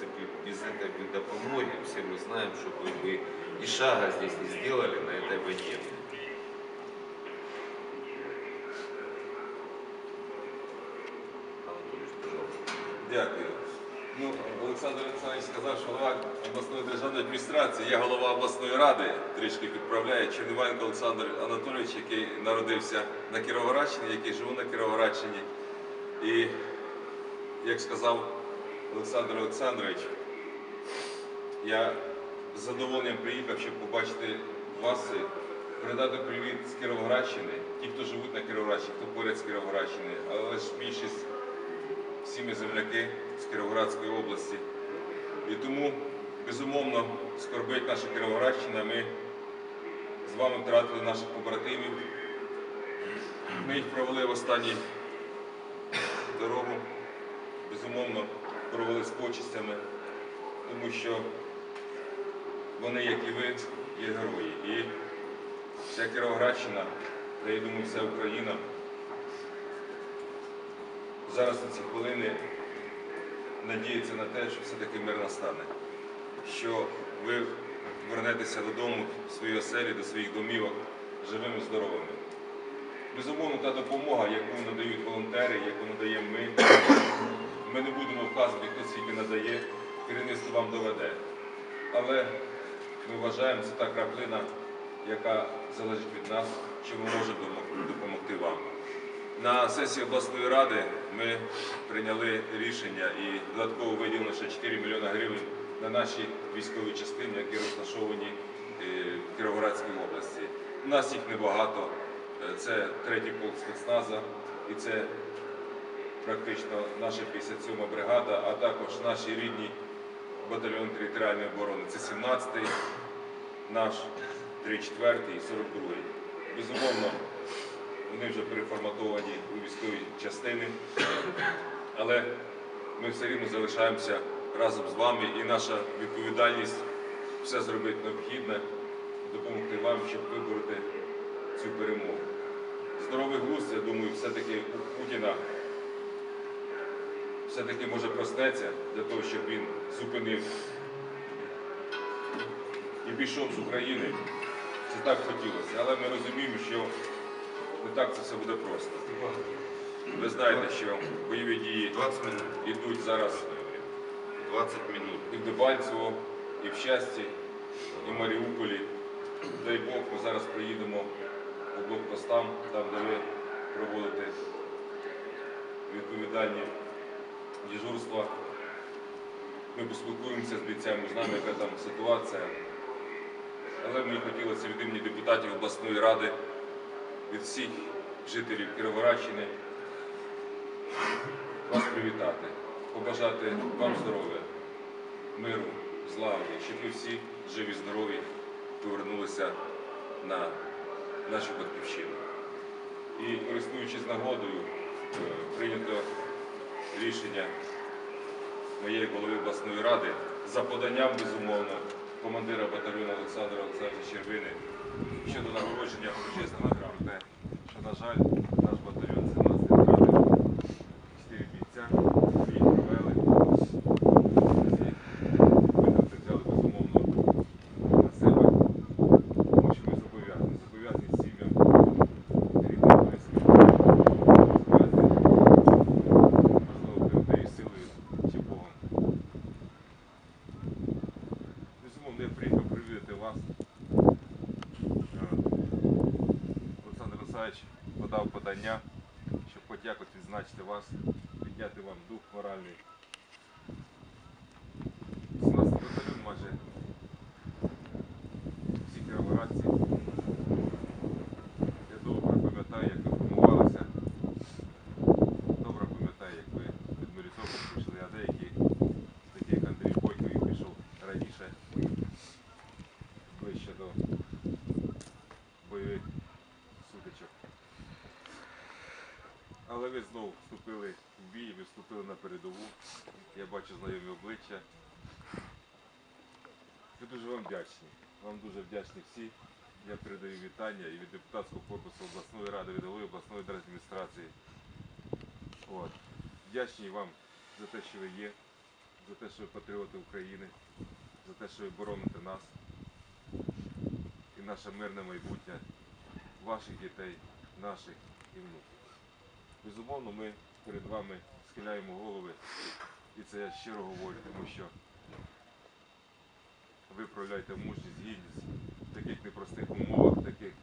принципе, без этой бы допомоги, все мы знаем, что вы бы и шага здесь не сделали на этой войне. Анатольевич, пожалуйста. Дякую. Ну, Олександр Олександрович сказав, що голова обласної державної адміністрації, я голова обласної ради, трішки підправляє Чернівенко Олександр Анатолійович, який народився на Кіровоградщині, який живу на Кіровоградщині. І, як сказав Олександр Олександрович, я з задоволенням приїхав, щоб побачити вас передати привіт з Кіровоградщини, ті, хто живуть на Кіровоградщині, хто поряд з Кіровоградщини, але ж більшість всі ми земляки з Кіровоградської області. І тому, безумовно, скорбить наша Кіровоградщина. Ми з вами втратили наших побратимів. Ми їх провели в останній дорогу. Безумовно, провели з почистями, тому що вони, як і ви, є герої. І вся Кіровоградщина, та я думаю, вся Україна зараз у ці хвилини надіється на те, що все-таки мир настане, що ви вернетеся додому, в свої оселі, до своїх домівок живими, здоровими. Безумовно, та допомога, яку надають волонтери, яку надаємо ми, ми не будемо вказувати, хто скільки надає, керівництво вам доведе. Але ми вважаємо, це та краплина, яка залежить від нас, що ми можемо допомогти вам. На сесії обласної ради ми прийняли рішення і додатково виділено ще 4 мільйони гривень на наші військові частини, які розташовані е, в Кіровоградській області. У нас їх небагато. Е, Це третій полк спецназа і це практично наша 57-ма бригада, а також наші рідні батальйон територіальної оборони. Це 17-й, наш 34-й і 42-й. Безумовно, вони вже переформатовані у військові частини, але ми все рівно залишаємося разом з вами і наша відповідальність все зробити необхідне, допомогти вам, щоб вибороти цю перемогу. Здоровий глузд, я думаю, все-таки у Путіна все-таки може проснеться для того, щоб він зупинив і пішов з України. Це так хотілося, але ми розуміємо, що не так це все буде просто. Ви знаєте, що бойові дії 20 йдуть зараз 20 минут. і в Дебальцево, і в Щасті, і в Маріуполі. Дай Бог, ми зараз приїдемо по блокпостам, там, де ви проводите відповідальні дежурства. Ми поспілкуємося з бійцями, знаємо, яка там ситуація. Але мені хотілося від імені депутатів обласної ради, від всіх жителів Кіровоградщини вас привітати, побажати вам здоров'я, миру, злагоди, щоб ви всі живі, здорові повернулися на нашу батьківщину. І користуючись нагодою, е, прийнято рішення моєї голови обласної ради за поданням, безумовно, командира батальйону Олександра Олександровича Червини щодо нагородження почесними грамоти, що, на жаль, наш батальйон 17 втратив 4 бійця, дві провели. Ці витрати взяли, безумовно, на себе, тому що ми зобов'язані, зобов'язані сім'ям рідним близьким, зобов'язані, можливо, передаю силою чи Богом. Безумовно, я приїхав привідати вас. Е, Олександр Олександрович подав подання, щоб хоч якось відзначити вас, підняти вам дух моральний. Я бачу знайомі обличчя. Ми дуже вам вдячні. Вам дуже вдячні всі. Я передаю вітання і від депутатського корпусу обласної ради, від голови обласної держадміністрації. От. Вдячні вам за те, що ви є. за те, що ви патріоти України, за те, що ви бороните нас і наше мирне майбутнє ваших дітей, наших і внуків. Безумовно, ми перед вами схиляємо голови, і це я щиро говорю, тому що ви проявляєте мужність, гідність в таких непростих умовах, таких,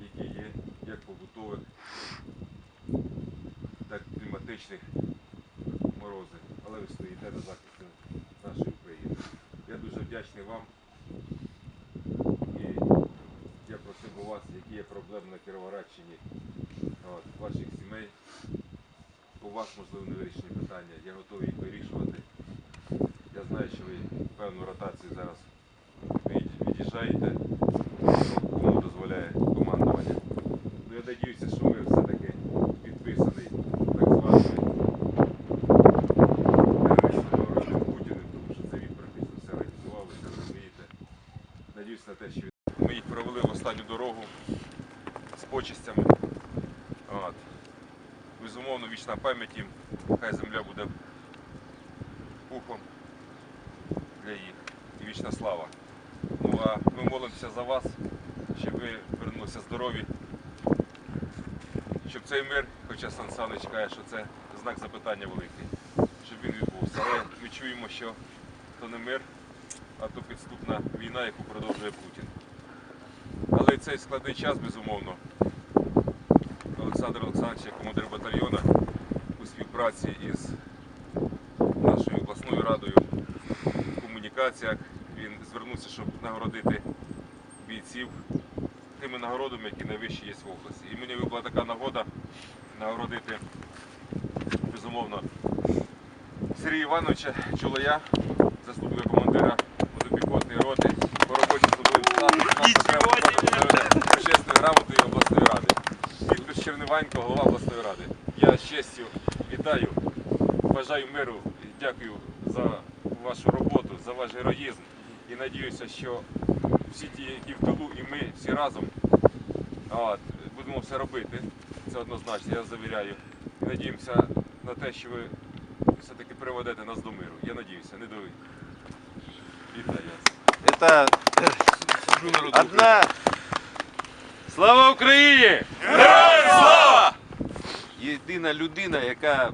які є, як побутових, так і кліматичних морози. Але ви стоїте на захисті нашої України. Я дуже вдячний вам. І я просив би вас, які є проблеми на Кіровоградщині, ваших сімей. У вас, можливо, невирішені питання. Я готовий їх вирішувати. Я знаю, що ви певну ротацію зараз від- від'їжджаєте, кому дозволяє командування. Ну, я надіюся, що ви все-таки підписаний так званий терористом Володимиром Путіним, тому що це він практично все організував, ви це розумієте. Надіюсь на те, що він- ми їх провели в останню дорогу з почистями. От. Безумовно, вічна пам'ять їм, хай земля буде пухом для їх і вічна слава. Ну а ми молимося за вас, щоб ви вернулися здорові, щоб цей мир, хоча Сан Санич каже, що це знак запитання великий, щоб він відбувся. Але ми чуємо, що то не мир, а то підступна війна, яку продовжує Путін. Але цей складний час, безумовно, Олександр Олександрович, командир батальйону, співпраці із нашою обласною радою в комунікаціях, він звернувся, щоб нагородити бійців тими нагородами, які найвищі є в області. І мені була така нагода нагородити, безумовно, Сергія Івановича Чолоя, заступника командира мотопіхотної роти, по роботі статусом почесною грамотою обласної ради. Підпис Черниванько, голова обласної ради. Я з честю вітаю, бажаю миру і дякую за вашу роботу, за ваш героїзм. І надіюся, що всі ті, які в тилу, і ми всі разом от, будемо все робити. Це однозначно, я завіряю. І надіємося на те, що ви все-таки приведете нас до миру. Я надіюся, не до. Вітаю вас. Это Служу народу України. Слава Україні! єдина людина, яка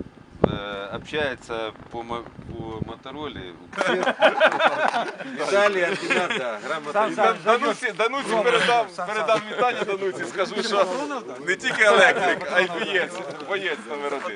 е, общається по, мо- по моторолі. Віталій Антінат, да, грамота. Да- Дануці, Дануці передам, передам вітання Дануці. Скажу, що не тільки електрик, а й боєць. Боєць номер один.